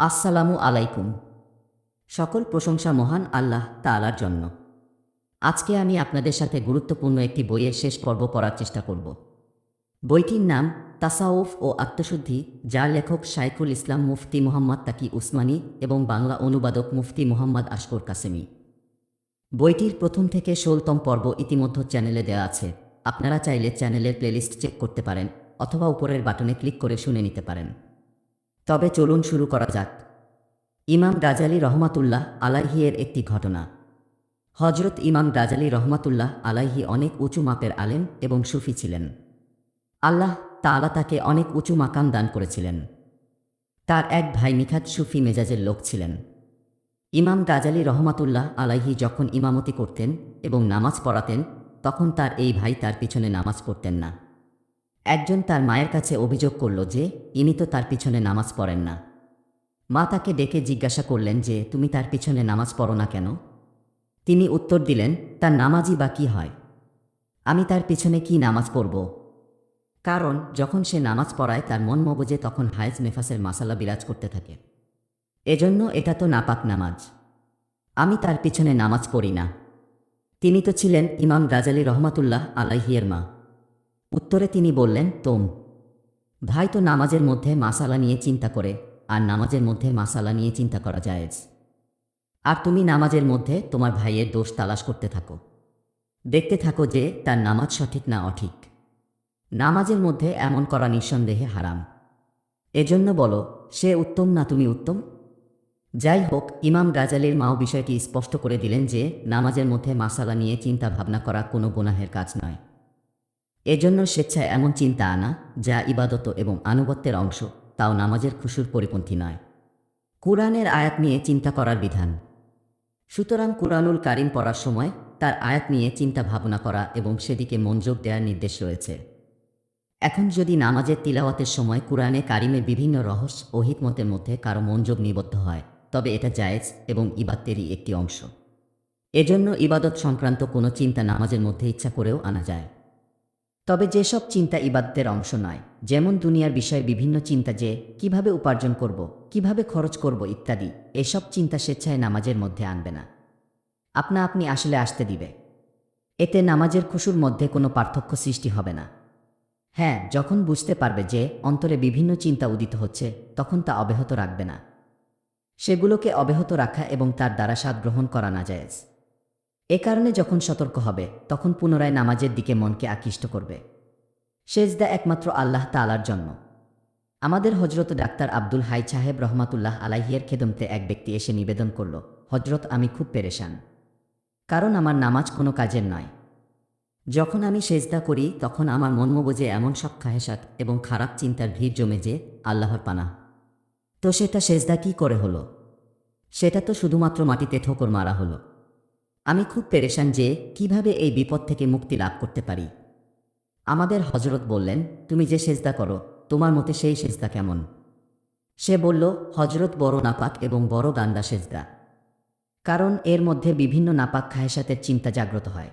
আসসালামু আলাইকুম। সকল প্রশংসা মহান আল্লাহ তাআলার জন্য। আজকে আমি আপনাদের সাথে গুরুত্বপূর্ণ একটি বইয়ের শেষ পর্ব পড়ার চেষ্টা করব। বইটির নাম তাসাউফ ও আত্মশুদ্ধি, যার লেখক শাইখুল ইসলাম মুফতি মোহাম্মদ তাকি উসমানী এবং বাংলা অনুবাদক মুফতি মোহাম্মদ আশকর কাসেমি। বইটির প্রথম থেকে ষোলতম পর্ব ইতিমধ্যে চ্যানেলে দেওয়া আছে। আপনারা চাইলে চ্যানেলের প্লেলিস্ট চেক করতে পারেন অথবা উপরের বাটনে ক্লিক করে শুনে নিতে পারেন। তবে চলুন শুরু করা যাক। ইমাম গাজালি রহমাতুল্লাহ আলাইহিয়ের একটি ঘটনা। হজরত ইমাম গাজালি রহমাতুল্লাহ আলাইহি অনেক উঁচু মাপের আলেম এবং সুফি ছিলেন। আল্লাহ তাআলা তাকে অনেক উঁচু মাকাম দান করেছিলেন। তার এক ভাই নিখাত সুফি মেজাজের লোক ছিলেন। ইমাম গাজালি রহমাতুল্লাহ আলাইহি যখন ইমামতি করতেন এবং নামাজ পড়াতেন, তখন তার এই ভাই তার পিছনে নামাজ পড়তেন না। একজন তার মায়ের কাছে অভিযোগ করল যে, ইনি তো তার পিছনে নামাজ পড়েন না। মা তাকে ডেকে জিজ্ঞাসা করলেন যে, তুমি তার পিছনে নামাজ পড়ো না কেন? তিনি উত্তর দিলেন, তার নামাজই বা কী হয়? আমি তার পিছনে কি নামাজ পড়ব? কারণ, যখন সে নামাজ পড়ায়, তার মন মগজে তখন হায়েজ নেফাসের মাসালা বিরাজ করতে থাকে। এজন্য এটা তো নাপাক নামাজ। আমি তার পিছনে নামাজ পড়ি না। তিনি তো ছিলেন ইমাম গাজালি রহমাতুল্লাহ আলাইহিয়ের মা। উত্তরে তিনি বললেন, তোম, ভাই তো নামাজের মধ্যে মাসালা নিয়ে চিন্তা করে, আর নামাজের মধ্যে মাসালা নিয়ে চিন্তা করা জায়েজ। আর তুমি নামাজের মধ্যে তোমার ভাইয়ের দোষ তালাশ করতে থাকো। দেখতে থাকো যে তার নামাজ সঠিক না অঠিক। নামাজের মধ্যে এমন করা নিঃসন্দেহে হারাম। এজন্য বলো, সে উত্তম না তুমি উত্তম? যাই হোক, ইমাম গাজালির মাও বিষয়টি স্পষ্ট করে দিলেন যে, নামাজের মধ্যে মাসালা নিয়ে চিন্তা ভাবনা করা কোনো গুনাহের কাজ নয়। এজন্য স্বেচ্ছায় এমন চিন্তা আনা, যা ইবাদত এবং আনুগত্যের অংশ, তাও নামাজের খুশুর পরিপন্থী নয়। কোরআনের আয়াত নিয়ে চিন্তা করার বিধান। সুতরাং কুরআনুল কারিম পড়ার সময় তার আয়াত নিয়ে চিন্তা ভাবনা করা এবং সেদিকে মনোযোগ দেওয়ার নির্দেশ রয়েছে। এখন যদি নামাজের তিলাওয়াতের সময় কুরআনে কারিমের বিভিন্ন রহস্য ও হিকমতের মধ্যে কারও মনোযোগ নিবদ্ধ হয়, তবে এটা জায়েজ এবং ইবাদতেরই একটি অংশ। এজন্য ইবাদত সংক্রান্ত কোনো চিন্তা নামাজের মধ্যে ইচ্ছা করেও আনা যায়। তবে যেসব চিন্তা ইবাদতের অংশ নয়, যেমন দুনিয়ার বিষয়ে বিভিন্ন চিন্তা যে, কীভাবে উপার্জন করব, কীভাবে খরচ করব ইত্যাদি, এসব চিন্তা স্বেচ্ছায় নামাজের মধ্যে আনবে না। আপনা আপনি আসলে আসতে দিবে। এতে নামাজের খুশুর মধ্যে কোনো পার্থক্য সৃষ্টি হবে না। হ্যাঁ যখন বুঝতে পারবে যে, অন্তরে বিভিন্ন চিন্তা উদিত হচ্ছে, তখন তা অব্যাহত রাখবে না। সেগুলোকে অব্যাহত রাখা এবং তার দ্বারা স্বাদ গ্রহণ করা না যায় এ কারণে যখন সতর্ক হবে, তখন পুনরায় নামাজের দিকে মনকে আকৃষ্ট করবে। সেজদা একমাত্র আল্লাহ তালার জন্য। আমাদের হজরত ডাক্তার আব্দুল হাই সাহেব রহমাতুল্লাহ আলাহিয়ের খেদমতে এক ব্যক্তি এসে নিবেদন করল হজরত আমি খুব পেরেশান। কারণ আমার নামাজ কোনো কাজের নয়। যখন আমি সেজদা করি, তখন আমার মনমগজে এমন সব খাহেসাত এবং খারাপ চিন্তার ভিড় জমে যে আল্লাহর পানা তো সেটা সেজদা কি করে হলো? সেটা তো শুধুমাত্র মাটিতে ঠোকর মারা হলো। আমি খুব পেরেশান যে কীভাবে এই বিপদ থেকে মুক্তি লাভ করতে পারি। আমাদের হজরত বললেন, তুমি যে সেজদা করো, তোমার মতে সেই সেজদা কেমন? সে বলল হজরত বড় নাপাক এবং বড় গান্দা সেজদা। কারণ এর মধ্যে বিভিন্ন নাপাক খায়সাতের চিন্তা জাগ্রত হয়।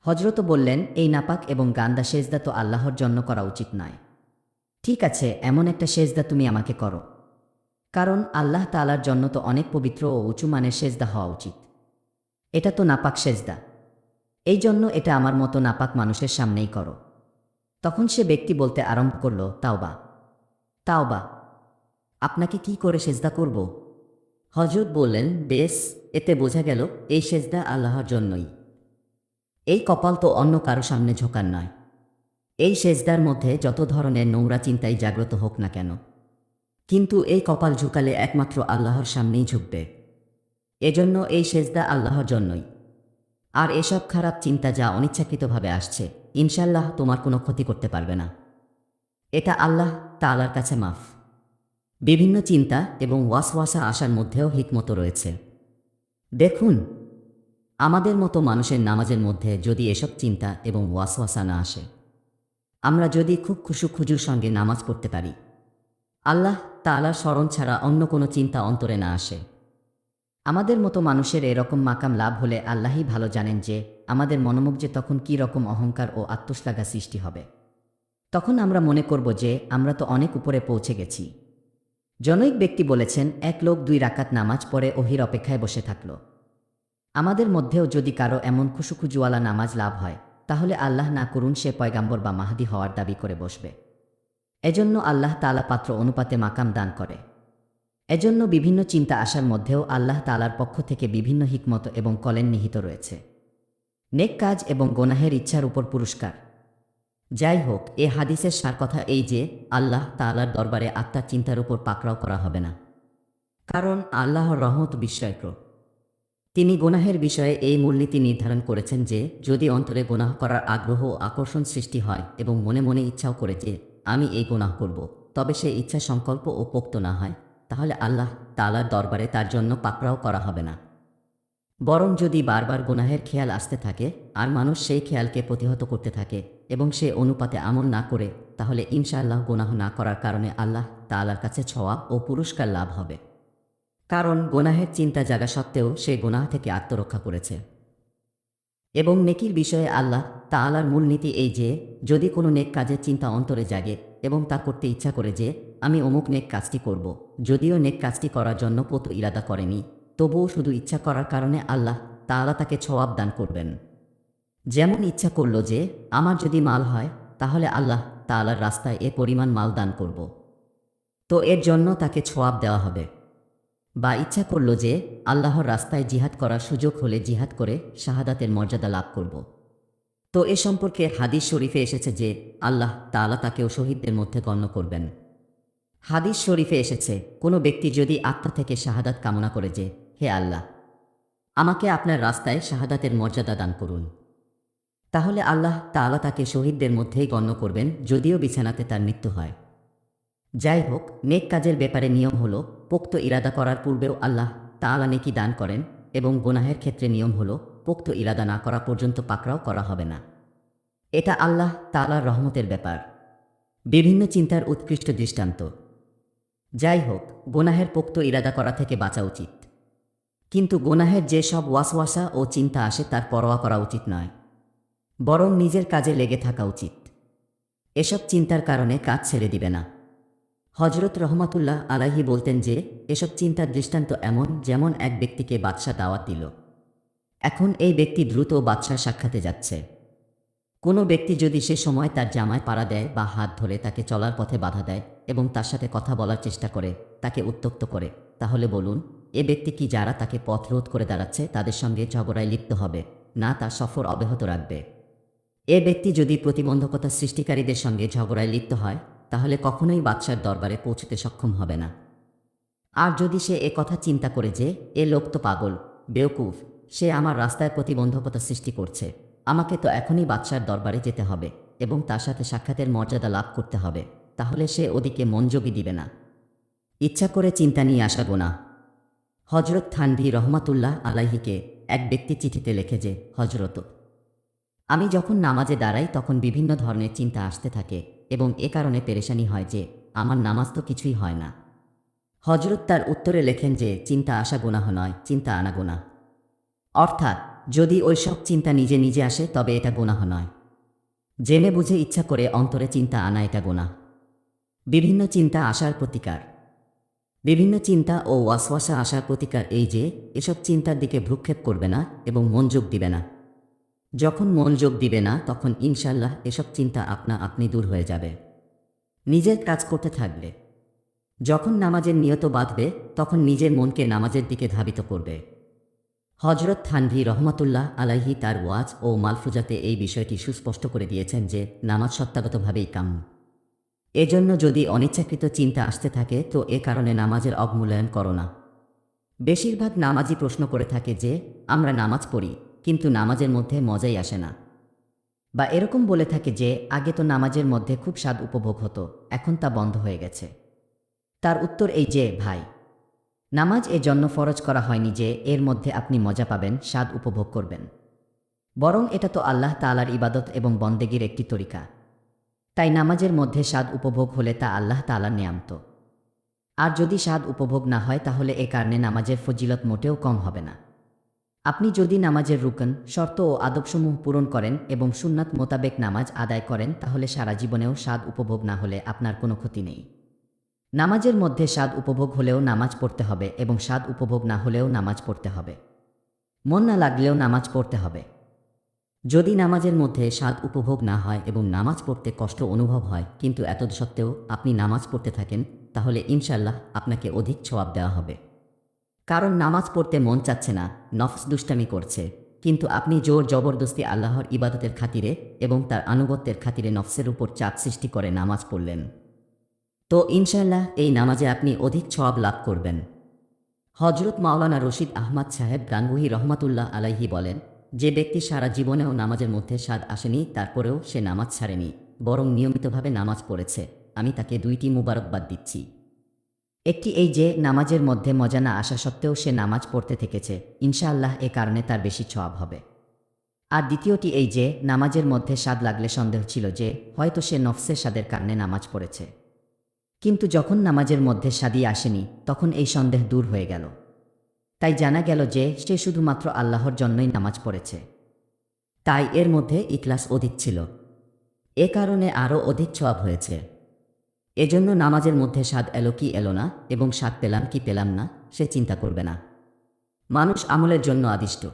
হজরত বললেন, এই নাপাক এবং গান্দা সেজদা তো আল্লাহর জন্য করা উচিত নয়। ঠিক আছে, এমন একটা সেজদা তুমি আমাকে করো। কারণ আল্লাহ তালার জন্য তো অনেক পবিত্র ও উঁচু মানের সেজদা হওয়া উচিত। এটা তো নাপাক সেজদা। এই জন্য এটা আমার মতো নাপাক মানুষের সামনেই করো। তখন সে ব্যক্তি বলতে আরম্ভ করল, তাওবা তাওবা, আপনাকে কি করে সেজদা করব? হজরত বললেন, বেশ, এতে বোঝা গেল, এই সেজদা আল্লাহর জন্যই। এই কপাল তো অন্য কারও সামনে ঝোঁকার নয়। এই সেজদার মধ্যে যত ধরনের নোংরা চিন্তাই জাগ্রত হোক না কেন, কিন্তু এই কপাল ঝুঁকালে একমাত্র আল্লাহর সামনেই ঝুঁকবে। এজন্য এই সেজদা আল্লাহর জন্যই। আর এসব খারাপ চিন্তা যা অনিচ্ছাকৃতভাবে আসছে ইনশাল্লাহ তোমার কোনো ক্ষতি করতে পারবে না। এটা আল্লাহ তালার কাছে মাফ। বিভিন্ন চিন্তা এবং ওয়াসওয়াসা আসার মধ্যেও হিকমত রয়েছে। দেখুন, আমাদের মতো মানুষের নামাজের মধ্যে যদি এসব চিন্তা এবং ওয়াসওয়াসা না আসে, আমরা যদি খুব খুশু খুজুর সঙ্গে নামাজ পড়তে পারি, আল্লাহ তালার স্মরণ ছাড়া অন্য কোনো চিন্তা অন্তরে না আসে। আমাদের মতো মানুষের এরকম মাকাম লাভ হলে আল্লাহই ভালো জানেন যে আমাদের মনোমুগ্ধে তখন কী রকম অহংকার ও আত্মশ্লাঘা সৃষ্টি হবে। তখন আমরা মনে করব যে আমরা তো অনেক উপরে পৌঁছে গেছি। জনৈক ব্যক্তি বলেছেন, এক লোক দুই রাকাত নামাজ পড়ে ওহির অপেক্ষায় বসে থাকল। আমাদের মধ্যেও যদি কারও এমন খুশুখুজুয়ালা নামাজ লাভ হয়, তাহলে আল্লাহ না করুন সে পয়গাম্বর বা মাহাদি হওয়ার দাবি করে বসবে। এজন্য আল্লাহ তালা পাত্র অনুপাতে মাকাম দান করে। এজন্য বিভিন্ন চিন্তা আসার মধ্যেও আল্লাহ তালার পক্ষ থেকে বিভিন্ন হিকমত এবং কলেন নিহিত রয়েছে। নেক কাজ এবং গোনাহের ইচ্ছার উপর পুরস্কার। যাই হোক, এ হাদিসের সার কথা এই যে, আল্লাহ তালার দরবারে আত্মার চিন্তার উপর পাকড়াও করা হবে না। কারণ আল্লাহর রহমত বিস্ময়কর। তিনি গোনাহের বিষয়ে এই মূলনীতি নির্ধারণ করেছেন যে, যদি অন্তরে গোনাহ করার আগ্রহ আকর্ষণ সৃষ্টি হয় এবং মনে মনে ইচ্ছাও করে যে, আমি এই গোনাহ করব, তবে সে ইচ্ছা সংকল্প ও পোক্ত না হয়। তাহলে আল্লাহ তালার দরবারে তার জন্য পাকড়াও করা হবে না। বরং যদি বারবার গোনাহের খেয়াল আসতে থাকে, আর মানুষ সেই খেয়ালকে প্রতিহত করতে থাকে এবং সে অনুপাতে আমল না করে, তাহলে ইনশাআল্লাহ গোনাহ না করার কারণে আল্লাহ তালার কাছে ছোঁয়া ও পুরস্কার লাভ হবে। কারণ গোনাহের চিন্তা জাগা সত্ত্বেও সে গোনাহ থেকে আত্মরক্ষা করেছে। এবং নেকির বিষয়ে আল্লাহ তাআলার মূলনীতি এই যে, যদি কোনো নেক কাজের চিন্তা অন্তরে জাগে এবং তা করতে ইচ্ছা করে যে আমি অমুক নেক কাজটি করব। যদিও নেক কাজটি করার জন্য পত ইরাদা করেনি, তবুও শুধু ইচ্ছা করার কারণে আল্লাহ তাআলা তাকে ছোয়াব দান করবেন। যেমন ইচ্ছা করল যে, আমার যদি মাল হয়, তাহলে আল্লাহ তাআলার রাস্তায় এ পরিমাণ মাল দান করব। তো এর জন্য তাকে ছোয়াব দেওয়া হবে। বা ইচ্ছা করল যে, আল্লাহর রাস্তায় জিহাদ করার সুযোগ হলে জিহাদ করে শাহাদাতের মর্যাদা লাভ করব। তো এ সম্পর্কে হাদিস শরীফে এসেছে যে, আল্লাহ তাআলা তাকেও শহীদদের মধ্যে গণ্য করবেন। হাদিস শরীফে এসেছে, কোনো ব্যক্তি যদি আত্মা থেকে শাহাদাত কামনা করে যে, হে আল্লাহ, আমাকে আপনার রাস্তায় শাহাদাতের মর্যাদা দান করুন। তাহলে আল্লাহ তাআলা তাকে শহীদদের মধ্যেই গণ্য করবেন, যদিও বিছানাতে তার মৃত্যু হয়। যাই হোক, নেক কাজের ব্যাপারে নিয়ম হল, পোক্ত ইরাদা করার পূর্বেও আল্লাহ তাআলা নেকি দান করেন এবং গোনাহের ক্ষেত্রে নিয়ম হল, পোক্ত ইরাদা না করা পর্যন্ত পাকড়াও করা হবে না। এটা আল্লাহ তাআলার রহমতের ব্যাপার। বিভিন্ন চিন্তার উৎকৃষ্ট দৃষ্টান্ত। যাই হোক গোনাহের পোক্ত ইরাদা করা থেকে বাঁচা উচিত। কিন্তু গোনাহের যে সব ওয়াসওয়াসা ও চিন্তা আসে তার পরোয়া করা উচিত নয়। বরং নিজের কাজে লেগে থাকা উচিত। এসব চিন্তার কারণে কাজ ছেড়ে দিবে না। হজরত রহমাতুল্লাহ আলাহি বলতেন যে, এসব চিন্তার দৃষ্টান্ত এমন যেমন এক ব্যক্তিকে বাদশাহ দাওয়াত দিল। এখন এই ব্যক্তি দ্রুত বাদশাহ সাক্ষাতে যাচ্ছে। কোনো ব্যক্তি যদি সে সময় তার জামায় পাড়া দেয় বা হাত ধরে তাকে চলার পথে বাধা দেয় এবং তার সাথে কথা বলার চেষ্টা করে, তাকে উত্তক্ত করে। তাহলে বলুন, এ ব্যক্তি কি যারা তাকে পথ রোধ করে দাঁড়াচ্ছে, তাদের সঙ্গে ঝগড়ায় লিপ্ত হবে? না, তার সফর অব্যাহত রাখবে। এ ব্যক্তি যদি প্রতিবন্ধকতা সৃষ্টিকারীদের সঙ্গে ঝগড়ায় লিপ্ত হয়, তাহলে কখনোই বাদশার দরবারে পৌঁছতে সক্ষম হবে না। আর যদি সে এ কথা চিন্তা করে যে, এ লোক তো পাগল, বেওকুফ, সে আমার রাস্তায় প্রতিবন্ধকতা সৃষ্টি করছে, আমাকে তো এখনই বাদশার দরবারে যেতে হবে এবং তার সাথে সাক্ষাতের মর্যাদা লাভ করতে হবে। তাহলে সে ওদিকে মনযোগী দিবে না। ইচ্ছা করে চিন্তা নিয়ে আসা গোনা হজরত থানভি রহমাতুল্লাহ আলাইহিকে এক ব্যক্তি চিঠিতে লেখে যে হজরত আমি যখন নামাজে দাঁড়াই তখন বিভিন্ন ধরনের চিন্তা আসতে থাকে এবং এ কারণে পেরেশানি হয় যে, আমার নামাজ তো কিছুই হয় না। হজরত তার উত্তরে লেখেন যে, চিন্তা আসা গোনাহ নয়, চিন্তা আনা গোনা অর্থাৎ, যদি ওই সব চিন্তা নিজে নিজে আসে তবে এটা গোনাহ নয়। জেনে বুঝে ইচ্ছা করে অন্তরে চিন্তা আনা এটা গুনাহ। বিভিন্ন চিন্তা আসার প্রতিকার। বিভিন্ন চিন্তা ও ওয়াসওয়াসা আসার প্রতিকার এই যে, এসব চিন্তার দিকে ভ্রুক্ষেপ করবে না এবং মনযোগ দিবে না। যখন মনযোগ দিবে না, তখন ইনশাল্লাহ এসব চিন্তা আপনা আপনি দূর হয়ে যাবে। নিজের কাজ করতে থাকবে। যখন নামাজের নিয়ত বাঁধবে, তখন নিজের মনকে নামাজের দিকে ধাবিত করবে। হজরত থানভি রহমতুল্লাহ আলাহি তার ওয়াজ ও মালফুজাতে এই বিষয়টি সুস্পষ্ট করে দিয়েছেন যে, নামাজ সত্তাগতভাবেই কাম্য। এজন্য যদি অনিচ্ছাকৃত চিন্তা আসতে থাকে, তো এ কারণে নামাজের অবমূল্যায়ন করো না। বেশিরভাগ নামাজি প্রশ্ন করে থাকে যে, আমরা নামাজ পড়ি, কিন্তু নামাজের মধ্যে মজাই আসে না। বা এরকম বলে থাকে যে, আগে তো নামাজের মধ্যে খুব স্বাদ উপভোগ হতো, এখন তা বন্ধ হয়ে গেছে। তার উত্তর এই যে, ভাই, নামাজ এ জন্য ফরজ করা হয়নি যে, এর মধ্যে আপনি মজা পাবেন, স্বাদ উপভোগ করবেন। বরং এটা তো আল্লাহ তালার ইবাদত এবং বন্দেগীর একটি তরিকা। তাই নামাজের মধ্যে স্বাদ উপভোগ হলে তা আল্লাহ তালার নিয়ামত। আর যদি স্বাদ উপভোগ না হয়, তাহলে এ কারণে নামাজের ফজিলত মোটেও কম হবে না। আপনি যদি নামাজের রুকন, শর্ত ও আদবসমূহ পূরণ করেন এবং সুন্নাত মোতাবেক নামাজ আদায় করেন, তাহলে সারা জীবনেও স্বাদ উপভোগ না হলে আপনার কোনো ক্ষতি নেই। নামাজের মধ্যে স্বাদ উপভোগ হলেও নামাজ পড়তে হবে এবং স্বাদ উপভোগ না হলেও নামাজ পড়তে হবে। মন না লাগলেও নামাজ পড়তে হবে। যদি নামাজের মধ্যে স্বাদ উপভোগ না হয় এবং নামাজ পড়তে কষ্ট অনুভব হয়, কিন্তু এত সত্ত্বেও আপনি নামাজ পড়তে থাকেন, তাহলে ইনশাল্লাহ আপনাকে অধিক ছোয়াব দেওয়া হবে। কারণ নামাজ পড়তে মন চাচ্ছে না, নফস দুষ্টামি করছে। কিন্তু আপনি জোর জবরদস্তি আল্লাহর ইবাদতের খাতিরে এবং তার আনুগত্যের খাতিরে নফসের উপর চাপ সৃষ্টি করে নামাজ পড়লেন। তো ইনশাল্লাহ এই নামাজে আপনি অধিক সওয়াব লাভ করবেন। হজরত মাওলানা রশিদ আহমদ সাহেব গাঙ্গুহি রহমাতুল্লাহ আলাইহি বলেন যে ব্যক্তি সারা জীবনেও নামাজের মধ্যে স্বাদ আসেনি, তারপরেও সে নামাজ ছাড়েনি, বরং নিয়মিতভাবে নামাজ পড়েছে। আমি তাকে দুইটি মুবারকবাদ দিচ্ছি। একটি এই যে, নামাজের মধ্যে মজা না আসা সত্ত্বেও সে নামাজ পড়তে থেকেছে। ইনশাআল্লাহ এ কারণে তার বেশি সওয়াব হবে। আর দ্বিতীয়টি এই যে, নামাজের মধ্যে স্বাদ লাগলে সন্দেহ ছিল যে, হয়তো সে নফসের স্বাদের কারণে নামাজ পড়েছে। কিন্তু যখন নামাজের মধ্যে স্বাদই আসেনি, তখন এই সন্দেহ দূর হয়ে গেল। তাই জানা গেল যে সে শুধুমাত্র আল্লাহর জন্যই নামাজ পড়েছে। তাই এর মধ্যে ইকলাস অধিক ছিল। এ কারণে আরও অধিক ছোয়াব হয়েছে। এজন্য নামাজের মধ্যে স্বাদ এলো কি এলো না এবং স্বাদ পেলাম কি পেলাম না, সে চিন্তা করবে না। মানুষ আমলের জন্য আদিষ্ট।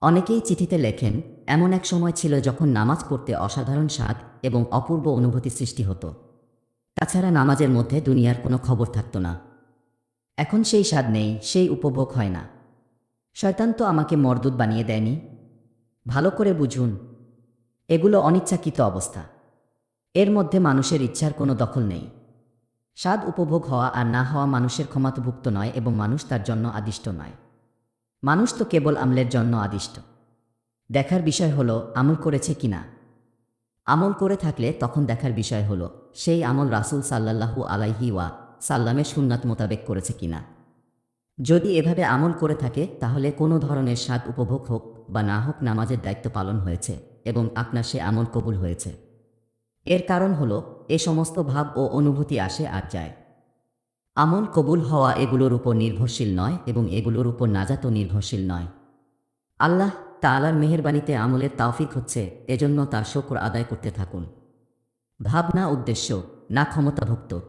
অনেকেই চিঠিতে লেখেন, এমন এক সময় ছিল যখন নামাজ পড়তে অসাধারণ স্বাদ এবং অপূর্ব অনুভূতি সৃষ্টি হতো। তাছাড়া নামাজের মধ্যে দুনিয়ার কোনো খবর থাকতো না। এখন সেই স্বাদ নেই, সেই উপভোগ হয় না। শয়তান তো আমাকে মরদুদ বানিয়ে দেয়নি। ভালো করে বুঝুন, এগুলো অনিচ্ছাকৃত অবস্থা। এর মধ্যে মানুষের ইচ্ছার কোনো দখল নেই। স্বাদ উপভোগ হওয়া আর না হওয়া মানুষের ক্ষমাতভুক্ত নয় এবং মানুষ তার জন্য আদিষ্ট নয়। মানুষ তো কেবল আমলের জন্য আদিষ্ট। দেখার বিষয় হলো, আমল করেছে কিনা আমল করে থাকলে তখন দেখার বিষয় হলো, সেই আমল রাসুল সাল্লাল্লাহু আলাইহি ওয়া সাল্লামের সুন্নাত মোতাবেক করেছে কিনা। যদি এভাবে আমল করে থাকে, তাহলে কোনো ধরনের স্বাদ উপভোগ হোক বা না হোক নামাজের দায়িত্ব পালন হয়েছে এবং আপনার সে আমল কবুল হয়েছে। এর কারণ হলো, এ সমস্ত ভাব ও অনুভূতি আসে আর যায়। আমল কবুল হওয়া এগুলোর উপর নির্ভরশীল নয় এবং এগুলোর উপর নাজাতও নির্ভরশীল নয়। আল্লাহ তালার মেহেরবানিতে আমলের তাওফিক হচ্ছে, এজন্য তার শকর আদায় করতে থাকুন। ভাবনা, উদ্দেশ্য, না ক্ষমতাভুক্ত।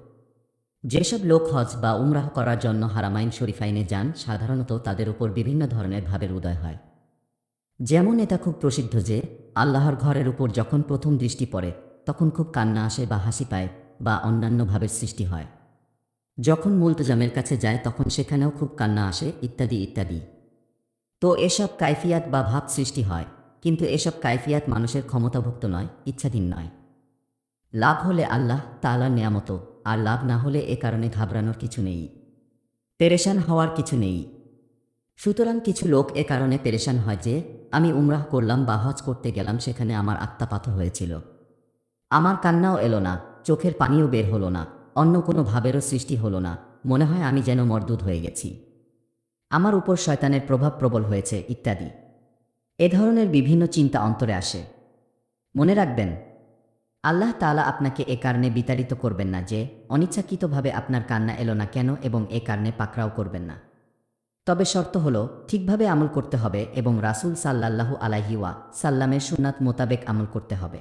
যেসব লোক হজ বা উমরাহ করার জন্য হারামাইন শরীফাইনে যান, সাধারণত তাদের উপর বিভিন্ন ধরনের ভাবের উদয় হয়। যেমন এটা খুব প্রসিদ্ধ যে, আল্লাহর ঘরের উপর যখন প্রথম দৃষ্টি পড়ে, তখন খুব কান্না আসে বা হাসি পায় বা অন্যান্য ভাবের সৃষ্টি হয়। যখন মুলতজামের কাছে যায়, তখন সেখানেও খুব কান্না আসে, ইত্যাদি ইত্যাদি। তো এসব কাইফিয়াত বা ভাব সৃষ্টি হয়, কিন্তু এসব কাইফিয়াত মানুষের ক্ষমতাভুক্ত নয়, ইচ্ছাধীন নয়। লাভ হলে আল্লাহ তালার নেয়ামত আর লাভ না হলে এ কারণে ঘাবড়ানোর কিছু নেই। পেরেশান হওয়ার কিছু নেই। সুতরাং কিছু লোক এ কারণে পেরেশান হয় যে, আমি উমরাহ করলাম বা হজ করতে গেলাম, সেখানে আমার আত্মা পাথর হয়েছিল। আমার কান্নাও এলো না, চোখের পানিও বের হলো না, অন্য কোনো ভাবেরও সৃষ্টি হলো না, মনে হয় আমি যেন মরদুদ হয়ে গেছি। আমার উপর শয়তানের প্রভাব প্রবল হয়েছে, ইত্যাদি। এ ধরনের বিভিন্ন চিন্তা অন্তরে আসে। মনে রাখবেন আল্লাহ তাআলা আপনাকে এ কারণে বিতাড়িত করবেন না যে, অনিচ্ছাকৃতভাবে আপনার কান্না এলো না কেন এবং এ কারণে পাকড়াও করবেন না। তবে শর্ত হলো, ঠিকভাবে আমল করতে হবে এবং রাসূল সাল্লাল্লাহু আলাইহি ওয়া সাল্লামের সুন্নাত মোতাবেক আমল করতে হবে।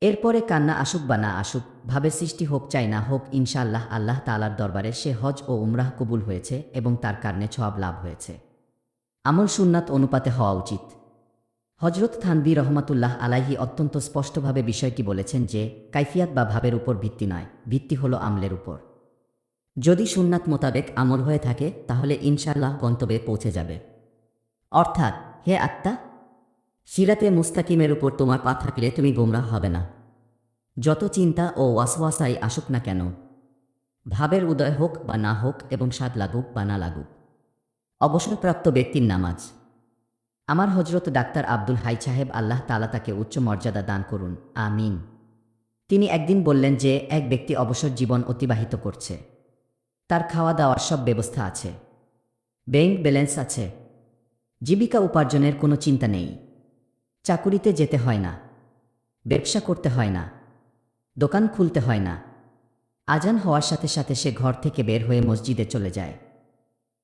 এরপরে কান্না আসুক বা না আসুক, ভাবে সৃষ্টি হোক চাই না হোক, ইনশাআল্লাহ আল্লাহ তালার দরবারে সে হজ ও উমরাহ কবুল হয়েছে এবং তার কারণে সওয়াব লাভ হয়েছে। আমল সুন্নাত অনুপাতে হওয়া উচিত। হজরত থানবী রহমাতুল্লাহ আলাহি অত্যন্ত স্পষ্টভাবে বিষয়টি বলেছেন যে, কাইফিয়াত বা ভাবের উপর ভিত্তি নয়, ভিত্তি হলো আমলের উপর। যদি সুন্নাত মোতাবেক আমল হয়ে থাকে, তাহলে ইনশাল্লাহ গন্তব্যে পৌঁছে যাবে। অর্থাৎ, হে আত্মা, সিরাতে মুস্তাকিমের উপর তোমার পা থাকলে তুমি গোমরাহ হবে না। যত চিন্তা ও ওয়াসওয়াসাই আসুক না কেন, ভাবের উদয় হোক বা না হোক এবং স্বাদ লাগুক বা না লাগুক। অবসরপ্রাপ্ত ব্যক্তির নামাজ। আমার হজরত ডাক্তার আব্দুল হাই সাহেব আল্লাহ তালা তাকে উচ্চ মর্যাদা দান করুন। আমিন। তিনি একদিন বললেন যে, এক ব্যক্তি অবসর জীবন অতিবাহিত করছে। তার খাওয়া দাওয়ার সব ব্যবস্থা আছে। ব্যাংক ব্যালেন্স আছে। জীবিকা উপার্জনের কোনো চিন্তা নেই। চাকুরিতে যেতে হয় না। ব্যবসা করতে হয় না। দোকান খুলতে হয় না। আজান হওয়ার সাথে সাথে সে ঘর থেকে বের হয়ে মসজিদে চলে যায়।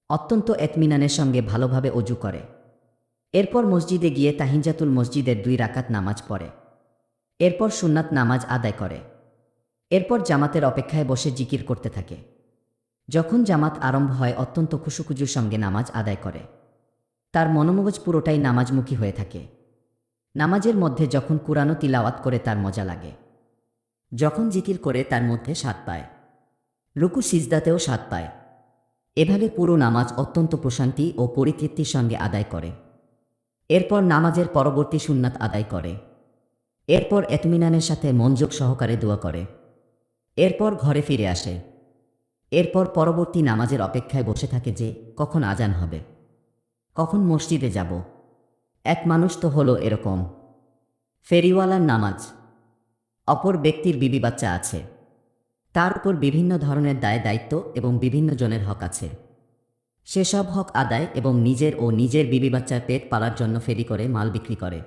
অত্যন্ত এতমিনানের সঙ্গে ভালোভাবে অজু করে। এরপর মসজিদে গিয়ে তাহিনজাতুল মসজিদের দুই রাকাত নামাজ পড়ে। এরপর সুন্নাত নামাজ আদায় করে। এরপর জামাতের অপেক্ষায় বসে জিকির করতে থাকে। যখন জামাত আরম্ভ হয়, অত্যন্ত খুশুখুজুর সঙ্গে নামাজ আদায় করে। তার মনোমগজ পুরোটাই নামাজমুখী হয়ে থাকে। নামাজের মধ্যে যখন কুরানো তিলাওয়াত করে, তার মজা লাগে। যখন জিকির করে, তার মধ্যে স্বাদ পায়। রুকু সিজদাতেও স্বাদ পায়। এভাবে পুরো নামাজ অত্যন্ত প্রশান্তি ও পরিতৃপ্তির সঙ্গে আদায় করে। এরপর নামাজের পরবর্তী সুন্নাত আদায় করে। এরপর এতমিনানের সাথে মনযোগ সহকারে দোয়া করে। এরপর ঘরে ফিরে আসে। এরপর পরবর্তী নামাজের অপেক্ষায় বসে থাকে যে, কখন আজান হবে? কখন মসজিদে যাব? এক মানুষ তো হলো এরকম। ফেরিওয়ালার নামাজ। অপর ব্যক্তির বিবি বাচ্চা আছে। তার উপর বিভিন্ন ধরনের দায় দায়িত্ব এবং বিভিন্ন জনের হক আছে। সেসব হক আদায় এবং নিজের ও নিজের বিবি বাচ্চার পেট পালার জন্য ফেরি করে মাল বিক্রি করে।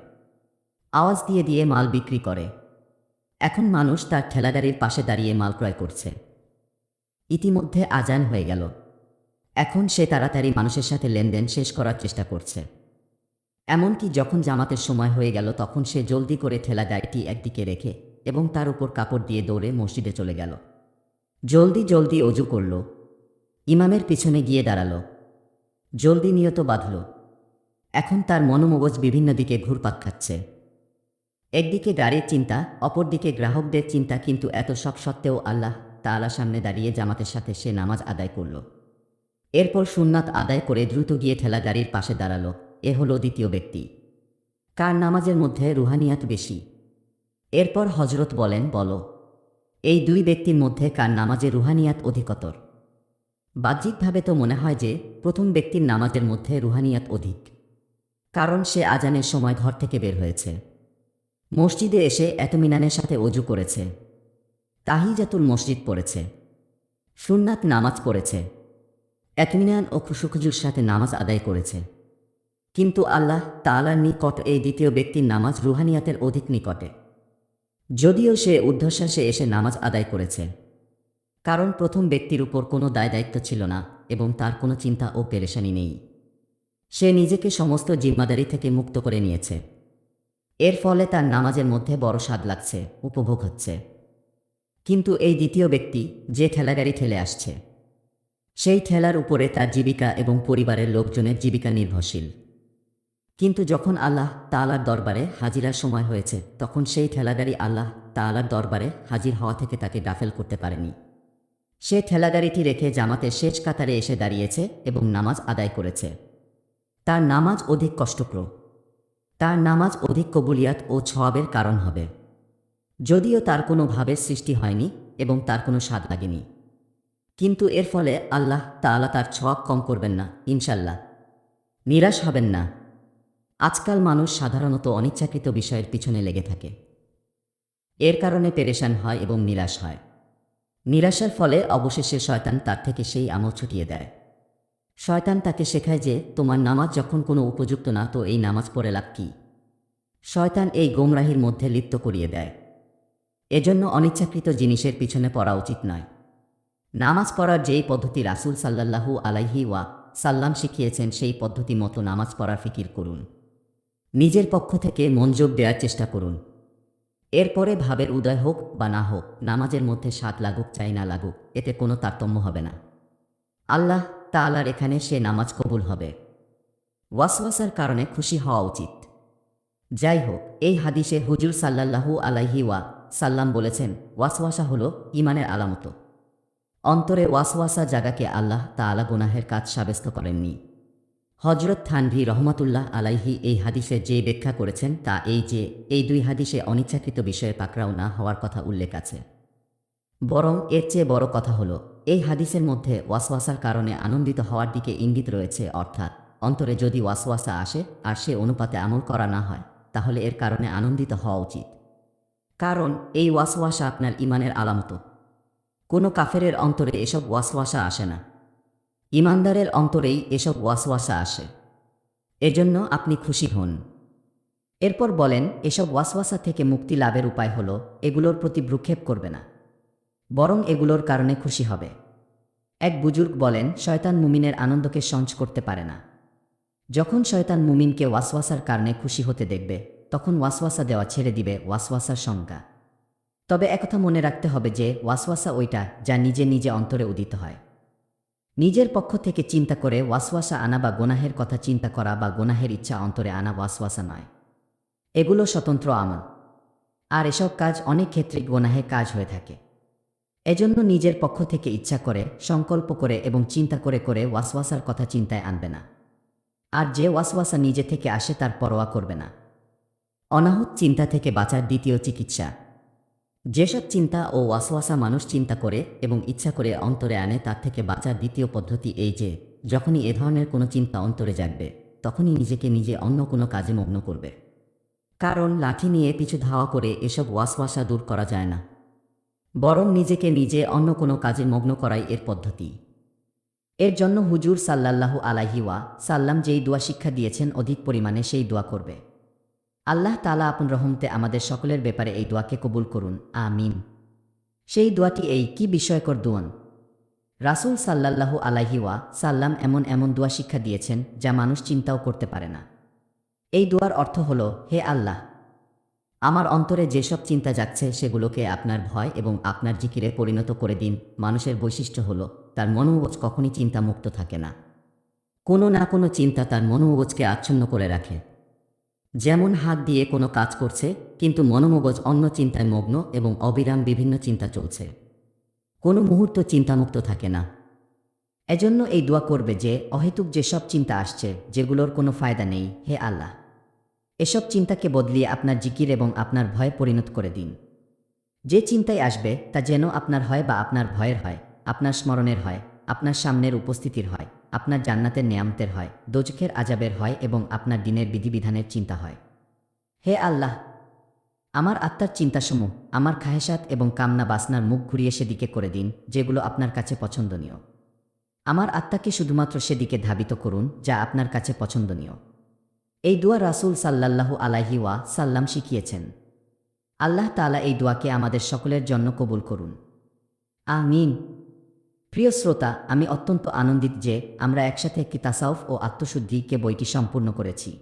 আওয়াজ দিয়ে দিয়ে মাল বিক্রি করে। এখন মানুষ তার ঠেলাগাড়ির পাশে দাঁড়িয়ে মাল ক্রয় করছে। ইতিমধ্যে আজান হয়ে গেল। এখন সে তাড়াতাড়ি মানুষের সাথে লেনদেন শেষ করার চেষ্টা করছে। এমনকি যখন জামাতের সময় হয়ে গেল তখন সে জলদি করে ঠেলা গাড়িটি একদিকে রেখে এবং তার উপর কাপড় দিয়ে দৌড়ে মসজিদে চলে গেল। জলদি জলদি অজু করল। ইমামের পিছনে গিয়ে দাঁড়াল। জলদি নিয়ত বাঁধল। এখন তার মনোমগজ বিভিন্ন দিকে ঘুরপাক খাচ্ছে। একদিকে গাড়ির চিন্তা, অপরদিকে গ্রাহকদের চিন্তা কিন্তু এত সব সত্ত্বেও আল্লাহ তাআলা সামনে দাঁড়িয়ে জামাতের সাথে সে নামাজ আদায় করল। এরপর সুন্নাত আদায় করে দ্রুত গিয়ে ঠেলা গাড়ির পাশে দাঁড়াল। এ হলো দ্বিতীয় ব্যক্তি। কার নামাজের মধ্যে রুহানিয়াত বেশি? এরপর হজরত বলেন, বলো। এই দুই ব্যক্তির মধ্যে কার নামাজে রুহানিয়াত অধিকতর? বাহ্যিকভাবে তো মনে হয় যে প্রথম ব্যক্তির নামাজের মধ্যে রুহানিয়াত অধিক, কারণ সে আজানের সময় ঘর থেকে বের হয়েছে। মসজিদে এসে এতমিনানের সাথে অজু করেছে। তাহিজাতুল মসজিদ পড়েছে। সুন্নাত নামাজ পড়েছে। এতমিনান ও খুশুখুজুর সাথে নামাজ আদায় করেছে। কিন্তু আল্লাহ তাআলার নিকট এই দ্বিতীয় ব্যক্তির নামাজ রুহানিয়াতের অধিক নিকটে। যদিও সে ঊর্ধ্বশ্বাসে এসে নামাজ আদায় করেছে। কারণ প্রথম ব্যক্তির উপর কোনো দায় দায়িত্ব ছিল না এবং তার কোনো চিন্তা ও পেরেশানি নেই। সে নিজেকে সমস্ত জিম্মাদারি থেকে মুক্ত করে নিয়েছে। এর ফলে তার নামাজের মধ্যে বড় স্বাদ লাগছে, উপভোগ হচ্ছে। কিন্তু এই দ্বিতীয় ব্যক্তি যে ঠেলাগাড়ি ঠেলে আসছে। সেই ঠেলার উপরে তার জীবিকা এবং পরিবারের লোকজনের জীবিকা নির্ভরশীল। কিন্তু যখন আল্লাহ তালার দরবারে হাজিরার সময় হয়েছে, তখন সেই ঠেলাগাড়ি আল্লাহ তালার দরবারে হাজির হওয়া থেকে তাকে গাফেল করতে পারেনি। সে ঠেলাগাড়িটি রেখে জামাতের শেষ কাতারে এসে দাঁড়িয়েছে এবং নামাজ আদায় করেছে। তার নামাজ অধিক কষ্টপ্র তার নামাজ অধিক কবুলিয়াত ও ছওয়াবের কারণ হবে। যদিও তার কোনো ভাবের সৃষ্টি হয়নি এবং তার কোনো স্বাদ লাগেনি। কিন্তু এর ফলে আল্লাহ তাআলা তার ছোয়াব কম করবেন না ইনশাল্লাহ নিরাশ হবেন না। আজকাল মানুষ সাধারণত অনিচ্ছাকৃত বিষয়ের পিছনে লেগে থাকে। এর কারণে পেরেশান হয় এবং নিরাশ হয়। নিরাশার ফলে অবশেষে শয়তান তার থেকে সেই আমল ছুটিয়ে দেয়। শয়তান তাকে শেখায় যে, তোমার নামাজ যখন কোনো উপযুক্ত না, তো এই নামাজ পড়ে লাভ কি? শয়তান এই গোমরাহির মধ্যে লিপ্ত করিয়ে দেয়। এজন্য অনিচ্ছাকৃত জিনিসের পিছনে পড়া উচিত নয়। নামাজ পড়ার যেই পদ্ধতি রাসূল সাল্লাল্লাহু আলাইহি ওয়া সাল্লাম শিখিয়েছেন, সেই পদ্ধতি মতো নামাজ পড়ার ফিকির করুন। নিজের পক্ষ থেকে মনোযোগ দেওয়ার চেষ্টা করুন। এরপরে ভাবের উদয় হোক বা না হোক, নামাজের মধ্যে স্বাদ লাগুক, চাই না লাগুক, এতে কোনো তারতম্য হবে না। আল্লাহ তাআলার এখানে সে নামাজ কবুল হবে। ওয়াসওয়াসার কারণে খুশি হওয়া উচিত। যাই হোক, এই হাদিসে হুজুর সাল্লাল্লাহু আলাইহি ওয়া সাল্লাম বলেছেন, ওয়াসওয়াসা হলো ইমানের আলামত। অন্তরে ওয়াসওয়াসা জাগাকে আল্লাহ তাআলা গুনাহের কাজ সাব্যস্ত করেননি। হজরত থানভি রহমাতুল্লাহ আলাইহি এই হাদিসে যে ব্যাখ্যা করেছেন তা এই যে, এই দুই হাদিসে অনিচ্ছাকৃত বিষয়ে পাকড়াও না হওয়ার কথা উল্লেখ আছে। বরং এর চেয়ে বড় কথা হলো, এই হাদিসের মধ্যে ওয়াসওয়াসার কারণে আনন্দিত হওয়ার দিকে ইঙ্গিত রয়েছে অর্থাৎ, অন্তরে যদি ওয়াসওয়াসা আসে আর সে অনুপাতে আমল করা না হয়, তাহলে এর কারণে আনন্দিত হওয়া উচিত। কারণ, এই ওয়াসওয়াসা আপনার ইমানের আলামত। কোনো কাফেরের অন্তরে এসব ওয়াসওয়াসা আসে না। ইমানদারের অন্তরেই এসব ওয়াসওয়াসা আসে। এজন্য আপনি খুশি হন। এরপর বলেন, এসব ওয়াসওয়াসা থেকে মুক্তি লাভের উপায় হলো, এগুলোর প্রতি ভ্রুক্ষেপ করবে না। বরং এগুলোর কারণে খুশি হবে। এক বুজুর্গ বলেন, শয়তান মুমিনের আনন্দকে সঞ্চ করতে পারে না। যখন শয়তান মুমিনকে ওয়াসওয়াসার কারণে খুশি হতে দেখবে, তখন ওয়াসওয়াসা দেওয়া ছেড়ে দিবে ওয়াসওয়াসার সংজ্ঞা। তবে একথা মনে রাখতে হবে যে, ওয়াসওয়াসা ওইটা যা নিজে নিজে অন্তরে উদিত হয়। নিজের পক্ষ থেকে চিন্তা করে ওয়াসওয়াসা আনা বা গোনাহের কথা চিন্তা করা বা গোনাহের ইচ্ছা অন্তরে আনা ওয়াসওয়াসা নয়। এগুলো স্বতন্ত্র আমল। আর এসব কাজ অনেক ক্ষেত্রে গোনাহে কাজ হয়ে থাকে। এজন্য নিজের পক্ষ থেকে ইচ্ছা করে, সংকল্প করে এবং চিন্তা করে করে ওয়াসওয়াসার কথা চিন্তায় আনবে না। আর যে ওয়াসওয়াসা নিজে থেকে আসে তার পরোয়া করবে না। অনাহুত চিন্তা থেকে বাঁচার দ্বিতীয় চিকিৎসা। যেসব চিন্তা ও ওয়াসওয়াসা মানুষ চিন্তা করে এবং ইচ্ছা করে অন্তরে আনে, তার থেকে বাঁচার দ্বিতীয় পদ্ধতি এই যে, যখনই এ ধরনের কোনো চিন্তা অন্তরে জাগবে, তখনই নিজেকে নিজে অন্য কোনো কাজে মগ্ন করবে। কারণ লাঠি নিয়ে পিছু ধাওয়া করে এসব ওয়াসওয়াসা দূর করা যায় না। বরং নিজেকে নিজে অন্য কোনো কাজে মগ্ন করাই এর পদ্ধতি। এর জন্য হুজুর সাল্লাল্লাহু আলাইহি ওয়া সাল্লাম যেই দোয়া শিক্ষা দিয়েছেন, অধিক পরিমাণে সেই দোয়া করবে। আল্লাহ তালা আপন রহমতে আমাদের সকলের ব্যাপারে এই দোয়াকে কবুল করুন। আমিন। সেই দোয়াটি এই কি বিস্ময়কর দোয়ান? রাসূল সাল্লাল্লাহু আলাইহি ওয়া সাল্লাম এমন এমন দোয়া শিক্ষা দিয়েছেন যা মানুষ চিন্তাও করতে পারে না। এই দোয়ার অর্থ হল, হে আল্লাহ, আমার অন্তরে যেসব চিন্তা যাচ্ছে সেগুলোকে আপনার ভয় এবং আপনার জিকিরে পরিণত করে দিন। মানুষের বৈশিষ্ট্য হল, তার মনোমগজ কখনই চিন্তামুক্ত থাকে না। কোনো না কোনো চিন্তা তার মনোমগজকে আচ্ছন্ন করে রাখে। যেমন হাত দিয়ে কোনো কাজ করছে, কিন্তু মনোমগজ অন্য চিন্তায় মগ্ন এবং অবিরাম বিভিন্ন চিন্তা চলছে। কোনো মুহূর্ত চিন্তামুক্ত থাকে না। এজন্য এই দোয়া করবে যে, অহেতুক যেসব চিন্তা আসছে, যেগুলোর কোনো ফায়দা নেই, হে আল্লাহ। এসব চিন্তাকে বদলিয়ে আপনার জিকির এবং আপনার ভয়ে পরিণত করে দিন। যে চিন্তাই আসবে, তা যেন আপনার হয় বা আপনার ভয়ের হয়, আপনার স্মরণের হয়, আপনার সামনের উপস্থিতির হয়। আপনার জান্নাতের নেয়ামতের হয়, দোজখের আজাবের হয় এবং আপনার দিনের বিধিবিধানের চিন্তা হয়। হে আল্লাহ, আমার আত্মার চিন্তাসমূহ, আমার খাহেসাত এবং কামনা বাসনার মুখ ঘুরিয়ে সেদিকে করে দিন, যেগুলো আপনার কাছে পছন্দনীয়। আমার আত্মাকে শুধুমাত্র সেদিকে ধাবিত করুন, যা আপনার কাছে পছন্দনীয়। এই দোয়া রাসূল সাল্লাল্লাহু আলাইহি ওয়া সাল্লাম শিখিয়েছেন। আল্লাহ তাআলা এই দোয়াকে আমাদের সকলের জন্য কবুল করুন। আমিন। প্রিয় শ্রোতা, আমি অত্যন্ত আনন্দিত যে আমরা একসাথে একটি তাসাউফ ও আত্মশুদ্ধিকে বইটি সম্পূর্ণ করেছি।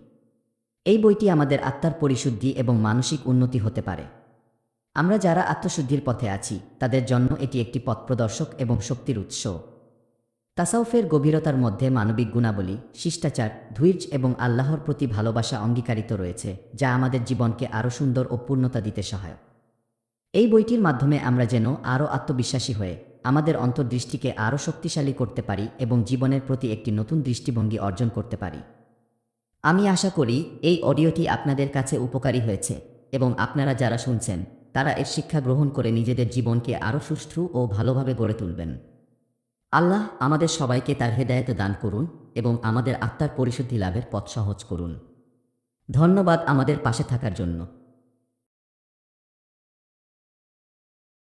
এই বইটি আমাদের আত্মার পরিশুদ্ধি এবং মানসিক উন্নতি হতে পারে। আমরা যারা আত্মশুদ্ধির পথে আছি, তাদের জন্য এটি একটি পথ প্রদর্শক এবং শক্তির উৎস। তাসাউফের গভীরতার মধ্যে মানবিক গুণাবলী, শিষ্টাচার, ধৈর্য এবং আল্লাহর প্রতি ভালোবাসা অঙ্গীকারিত রয়েছে, যা আমাদের জীবনকে আরও সুন্দর ও পূর্ণতা দিতে সহায়ক। এই বইটির মাধ্যমে আমরা যেন আরও আত্মবিশ্বাসী হয়ে আমাদের অন্তর্দৃষ্টিকে আরও শক্তিশালী করতে পারি এবং জীবনের প্রতি একটি নতুন দৃষ্টিভঙ্গি অর্জন করতে পারি। আমি আশা করি এই অডিওটি আপনাদের কাছে উপকারী হয়েছে এবং আপনারা যারা শুনছেন, তারা এর শিক্ষা গ্রহণ করে নিজেদের জীবনকে আরও সুষ্ঠু ও ভালোভাবে গড়ে তুলবেন। আল্লাহ আমাদের সবাইকে তার হেদায়ত দান করুন এবং আমাদের আত্মার পরিশুদ্ধি লাভের পথ সহজ করুন। ধন্যবাদ আমাদের পাশে থাকার জন্য।